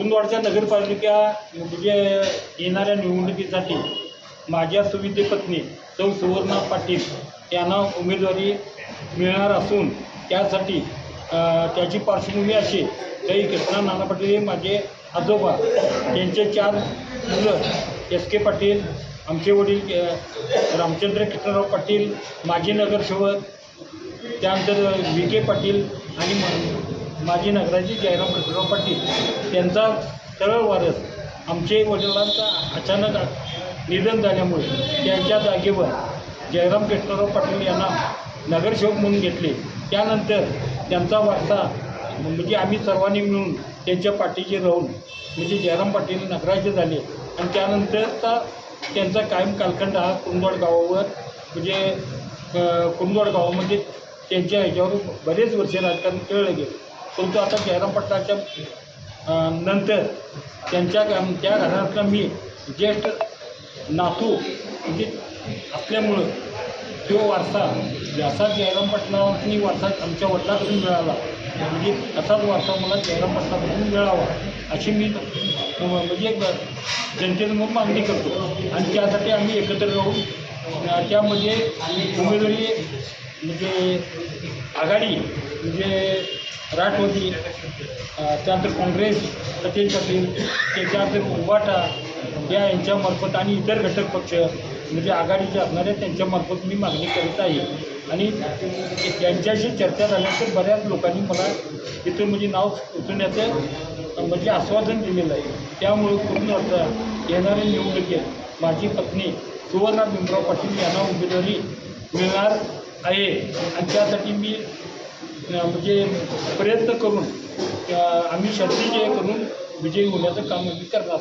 कुरुंदवाडच्या नगरपालिका म्हणजे येणाऱ्या निवडणुकीसाठी माझ्या सुविधे पत्नी सौ सुवर्णा पाटील यांना उमेदवारी मिळणार असून त्यासाठी त्याची पार्श्वभूमी अशी काही कृष्णा नाना पाटील हे माझे आजोबा त्यांचे चार मुलं एस के पाटील आमचे वडील रामचंद्र कृष्णराव पाटील माजी नगरसेवक त्यानंतर व्ही के पाटील आणि माजी नगराची जयराम कृष्णराव पाटील त्यांचा सरळ वारस आमचे वडिलांचा अचानक निधन झाल्यामुळे त्यांच्या जागेवर जयराम कृष्णराव पाटील यांना नगरसेवक म्हणून घेतले. त्यानंतर त्यांचा वारसा म्हणजे आम्ही सर्वांनी मिळून त्यांच्या पाठीशी राहून म्हणजे जयराम पाटील नगराचे झाले. आणि त्यानंतरचा त्यांचा कायम कालखंड हा कुंदवाड गावावर म्हणजे अ, गावामध्ये त्यांच्या ह्याच्यावर बरेच वर्ष राजकारण खेळलं गेलं. परंतु आता जयराम पाटलाच्या नंतर त्यांच्या त्या घरातला मी ज्येष्ठ नातू म्हणजे असल्यामुळं तो वारसा असा जयराम पाटलांनी वारसा आमच्या वडिलाकडून मिळाला म्हणजे असाच वारसा मला जयराम पाटलाकडून मिळावा अशी मी म्हणजे एक जनतेसमोर मागणी करतो. आणि त्यासाठी आम्ही एकत्र राहून त्यामध्ये उमेदवारी म्हणजे आघाडी म्हणजे राष्ट्रवादी त्यानंतर काँग्रेस सचिन पाटील त्याच्यानंतर उभाटा या यांच्यामार्फत आणि इतर घटक पक्ष म्हणजे आघाडीचे असणाऱ्या त्यांच्यामार्फत मी मागणी करत आहे. आणि त्यांच्याशी चर्चा झाल्यानंतर बऱ्याच लोकांनी मला इथं म्हणजे नाव सुचवण्याचं म्हणजे आश्वासन दिलेलं आहे. त्यामुळे पूर्ण अर्थ येणाऱ्या निवडणुकीत माझी पत्नी सुवर्णा भीमराव पाटील यांना उमेदवारी मिळणार आहे. आणि त्यासाठी मी म्हणजे प्रयत्न करून आम्ही शर्तीचे करून विजयी होण्याचं काम आम्ही करणार